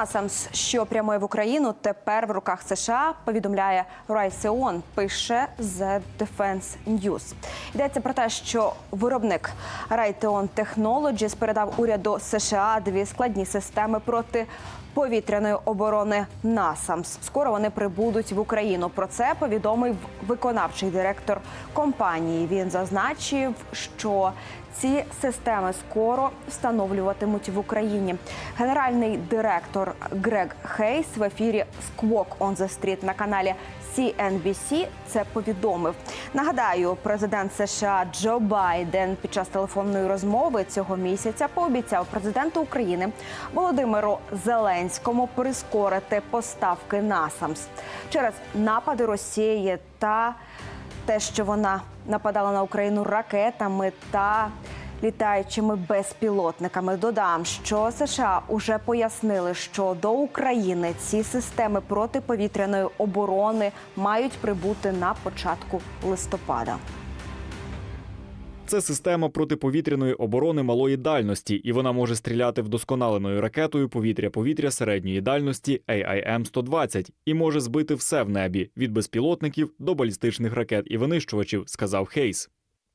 Насамс, що прямує в Україну, тепер в руках США. Повідомляє Райсеон. Пише The Defense News. Йдеться про те, що виробник Raytheon Technologies передав уряду США дві складні системи проти. Повітряної оборони НАСАМС скоро вони прибудуть в Україну. Про це повідомив виконавчий директор компанії. Він зазначив, що ці системи скоро встановлюватимуть в Україні. Генеральний директор Грег Хейс в ефірі Squawk on the Street на каналі CNBC це повідомив. Нагадаю, президент США Джо Байден під час телефонної розмови цього місяця пообіцяв президенту України Володимиру Зеленському прискорити поставки НАСАМС через напади Росії та те, що вона нападала на Україну ракетами та літаючими безпілотниками. Додам, що США уже пояснили, що до України ці системи протиповітряної оборони мають прибути на початку листопада. Це система протиповітряної оборони малої дальності, і вона може стріляти вдосконаленою ракетою повітря-повітря середньої дальності AIM-120 і може збити все в небі від безпілотників до балістичних ракет і винищувачів, сказав Хейс.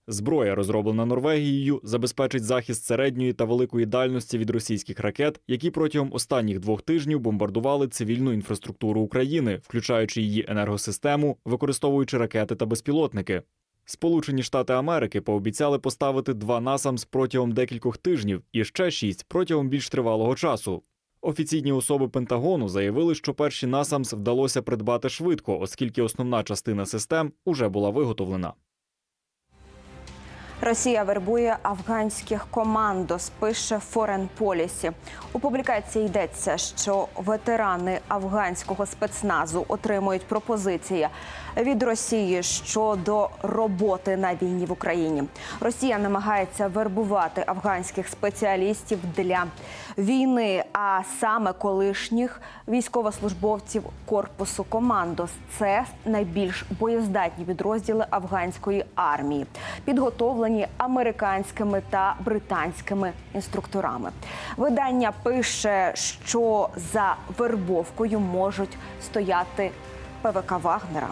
Зброя, розроблена Норвегією, забезпечить захист середньої та великої дальності від російських ракет, які протягом останніх двох тижнів бомбардували цивільну інфраструктуру України, включаючи її енергосистему, використовуючи ракети та безпілотники. Сполучені Штати Америки пообіцяли поставити два насамс протягом декількох тижнів і ще шість протягом більш тривалого часу. Офіційні особи Пентагону заявили, що перші насамс вдалося придбати швидко, оскільки основна частина систем уже була виготовлена. Росія вербує афганських командос, пише Foreign Policy. У публікації йдеться, що ветерани афганського спецназу отримують пропозиції від Росії щодо роботи на війні в Україні. Росія намагається вербувати афганських спеціалістів для війни, а саме колишніх військовослужбовців корпусу командос. Це найбільш боєздатні підрозділи афганської армії, підготовлені американськими та британськими інструкторами. Видання пише, що за вербовкою можуть стояти ПВК Вагнера.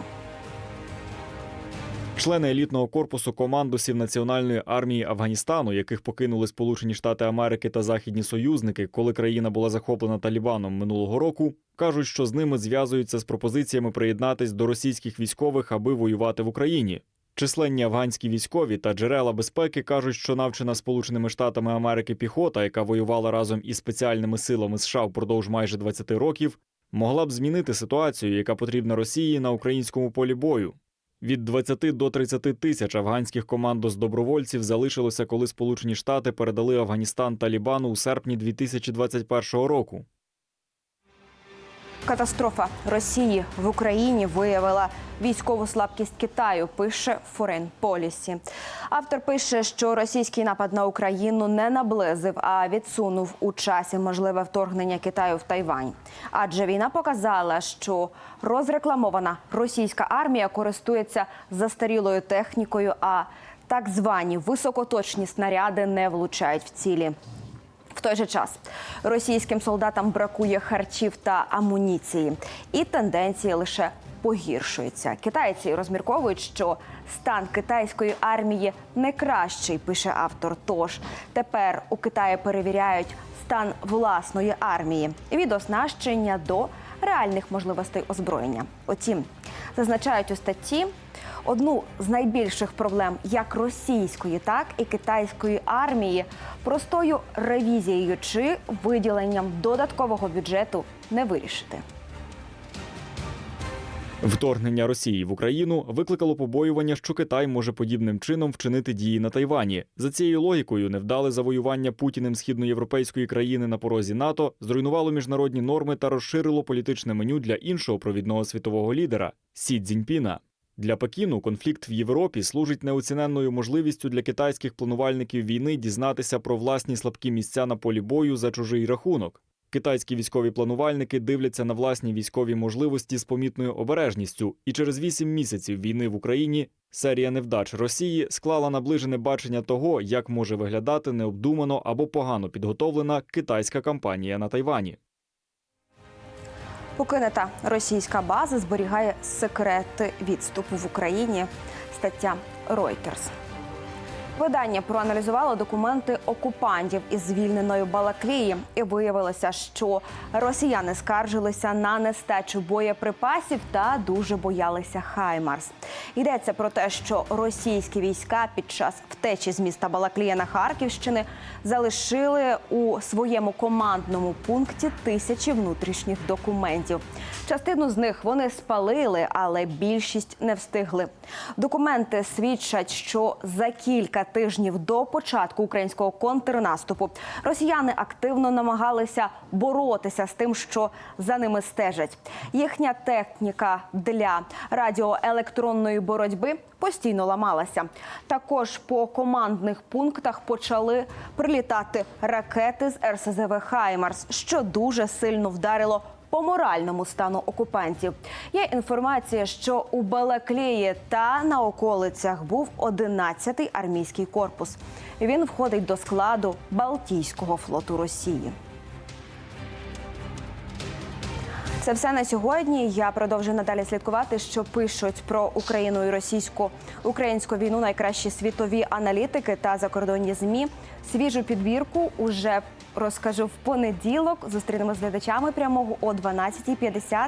Члени елітного корпусу командосів Національної армії Афганістану, яких покинули Сполучені Штати Америки та західні союзники, коли країна була захоплена Талібаном минулого року, кажуть, що з ними зв'язуються з пропозиціями приєднатись до російських військових, аби воювати в Україні. Численні афганські військові та джерела безпеки кажуть, що навчена Сполученими Штатами Америки піхота, яка воювала разом із спеціальними силами США впродовж майже 20 років, могла б змінити ситуацію, яка потрібна Росії на українському полі бою. Від 20 до 30 тисяч афганських командос добровольців залишилося, коли Сполучені Штати передали Афганістан Талібану у серпні 2021 року. Катастрофа Росії в Україні виявила військову слабкість Китаю. Пише Foreign Policy. Автор пише, що російський напад на Україну не наблизив, а відсунув у часі можливе вторгнення Китаю в Тайвань. Адже війна показала, що розрекламована російська армія користується застарілою технікою, а так звані високоточні снаряди не влучають в цілі. Той же час російським солдатам бракує харчів та амуніції, і тенденції лише погіршуються. Китайці розмірковують, що стан китайської армії не кращий, пише автор. Тож тепер у Китаї перевіряють стан власної армії від оснащення до реальних можливостей озброєння. Утім, зазначають у статті. Одну з найбільших проблем як російської, так і китайської армії простою ревізією чи виділенням додаткового бюджету не вирішити. Вторгнення Росії в Україну викликало побоювання, що Китай може подібним чином вчинити дії на Тайвані. За цією логікою, невдале завоювання Путіним східноєвропейської країни на порозі НАТО зруйнувало міжнародні норми та розширило політичне меню для іншого провідного світового лідера Сі Цзіньпіна. Для Пекіну конфлікт в Європі служить неоціненною можливістю для китайських планувальників війни дізнатися про власні слабкі місця на полі бою за чужий рахунок. Китайські військові планувальники дивляться на власні військові можливості з помітною обережністю, і через вісім місяців війни в Україні серія невдач Росії склала наближене бачення того, як може виглядати необдумано або погано підготовлена китайська кампанія на Тайвані. Покинута російська база зберігає секрети відступу в Україні. Стаття Reuters. Видання проаналізувало документи окупантів із звільненої Балаклії, і виявилося, що росіяни скаржилися на нестачу боєприпасів та дуже боялися Хаймарс. Йдеться про те, що російські війська під час втечі з міста Балаклія на Харківщини залишили у своєму командному пункті тисячі внутрішніх документів. Частину з них вони спалили, але більшість не встигли. Документи свідчать, що за кілька тижнів до початку українського контрнаступу росіяни активно намагалися боротися з тим, що за ними стежать. Їхня техніка для радіоелектронної боротьби постійно ламалася. Також по командних пунктах почали прилітати ракети з РСЗВ Хаймарс, що дуже сильно вдарило по моральному стану окупантів. Є інформація, що у Балаклії та на околицях був 11-й армійський корпус. Він входить до складу Балтійського флоту Росії. Це все на сьогодні. Я продовжую надалі слідкувати, що пишуть про Україну і російську українську війну найкращі світові аналітики та закордонні змі. Свіжу підбірку уже розкажу в понеділок. Зустрінемося з глядачами прямого о 12.50.